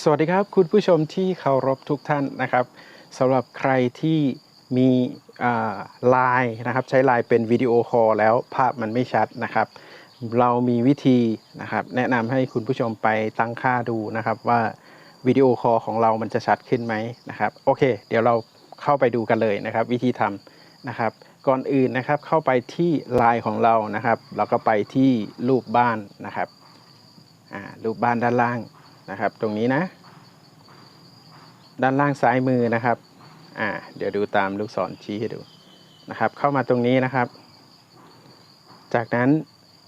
สวัสดีครับ คุณผู้ชมที่เคารพทุกท่านนะครับสำหรับใครที่มีไลน์นะครับใช้ไลน์เป็นวิดีโอคอลแล้วภาพมันไม่ชัดนะครับ เรามีวิธีนะครับแนะนำให้คุณผู้ชมไปตั้งค่าดูนะครับว่าวิดีโอคอลของเรามันจะชัดขึ้นไหมนะครับโอเค เดี๋ยวเราเข้าไปดูกันเลยนะครับ วิธีทำนะครับ ก่อนอื่นนะครับเข้าไปที่ไลน์ของเรานะครับแล้วก็ไปที่รูปบ้านนะครับรูปบ้านด้านล่าง นะครับ ตรงนี้นะ ด้านล่างซ้ายมือนะครับอ่าเดี๋ยวดูตามลูกศรชี้ให้ดูนะครับ เข้ามาตรงนี้นะครับ จากนั้น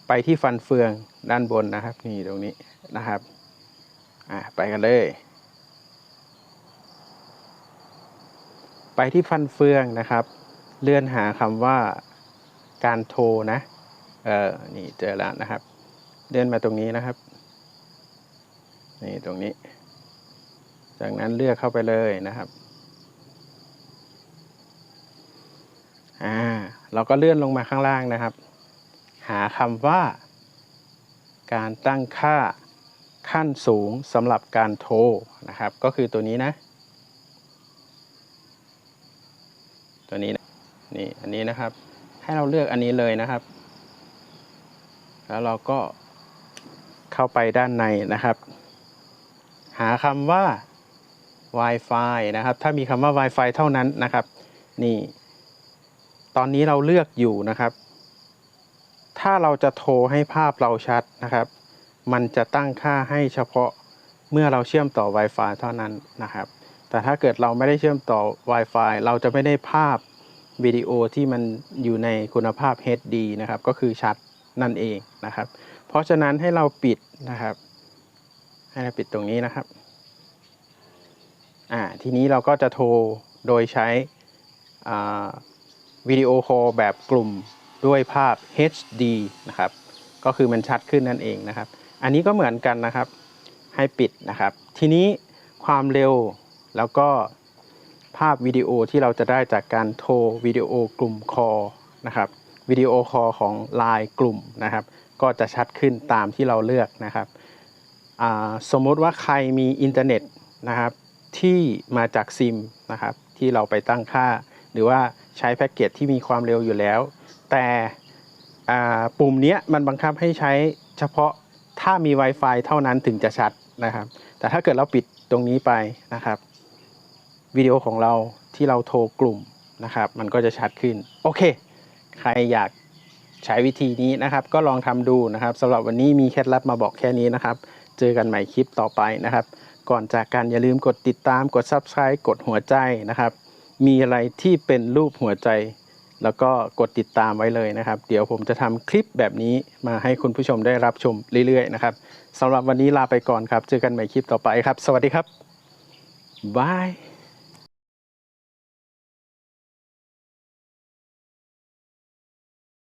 ไปที่ฟันเฟืองด้านบนนะครับ นี่ตรงนี้นะครับอ่าไปกันเลย ไปที่ฟันเฟืองนะครับ เลื่อนหาคำว่าการโทรนะ เออนี่เจอแล้วนะครับ เลื่อนมาตรงนี้นะครับ นี่ตรงนี้ จากนั้นเลือกเข้าไปเลยนะครับอ่าเราก็เลื่อนลงมาข้างล่างนะครับ หาคำว่า การตั้งค่าขั้นสูงสำหรับการโทรนะครับ ก็คือตัวนี้นะ ตัวนี้นะนี่อันนี้นะครับ ให้เราเลือกอันนี้เลยนะครับ แล้วเราก็เข้าไปด้านในนะครับ หาคำว่า Wi-Fi นะครับ ถ้ามีคำว่า Wi-Fi เท่านั้นนะครับ นี่ ตอนนี้เราเลือกอยู่นะครับ ถ้าเราจะโทรให้ภาพเราชัดนะครับ มันจะตั้งค่าให้เฉพาะเมื่อเราเชื่อมต่อ Wi-Fi เท่านั้นนะครับ แต่ถ้าเกิดเราไม่ได้เชื่อมต่อ Wi-Fi เราจะไม่ได้ภาพวิดีโอที่มันอยู่ในคุณภาพ HD นะครับ ก็คือชัดนั่นเองนะครับ เพราะฉะนั้นให้เราปิดนะครับ ให้เราปิดตรงนี้นะครับ อ่า ทีนี้เราก็จะโทรโดยใช้วิดีโอคอลแบบกลุ่มด้วยภาพ HD นะครับ ก็คือมันชัดขึ้นนั่นเองนะครับ อันนี้ก็เหมือนกันนะครับ ให้ปิดนะครับ ทีนี้ความเร็วแล้วก็ภาพวิดีโอที่เราจะได้จากการโทรวิดีโอกลุ่มคอนะครับวิดีโอคอลของไลน์กลุ่มนะครับ ก็จะชัดขึ้นตามที่เราเลือกนะครับ สมมติว่าใครมีอินเทอร์เน็ตนะครับที่มาจากซิมนะครับที่เราไปตั้งค่า หรือว่าใช้แพ็กเกจที่มีความเร็วอยู่แล้ว แต่ปุ่มนี้มันบังคับให้ใช้เฉพาะถ้ามี Wi-Fi เท่านั้นถึงจะชัดนะครับ แต่ถ้าเกิดเราปิดตรงนี้ไปนะครับวิดีโอของเราที่เราโทรกลุ่มนะครับ มันก็จะชัดขึ้น โอเค ใครอยากใช้วิธีนี้นะครับ ก็ลองทำดูนะครับสำหรับวันนี้มีเคล็ดลับมาบอกแค่นี้นะครับ เจอกันใหม่คลิปต่อไปนะครับ ก่อนจากกันอย่าลืมกดติดตามกด Subscribe กดหัวใจนะครับ มีอะไรที่เป็นรูปหัวใจ แล้วก็กดติดตามไว้เลยนะครับ เดี๋ยวผมจะทำคลิปแบบนี้มาให้คุณผู้ชมได้รับชมเรื่อยๆนะครับสำหรับวันนี้ลาไปก่อนครับ เจอกันใหม่คลิปต่อไปครับ สวัสดีครับบาย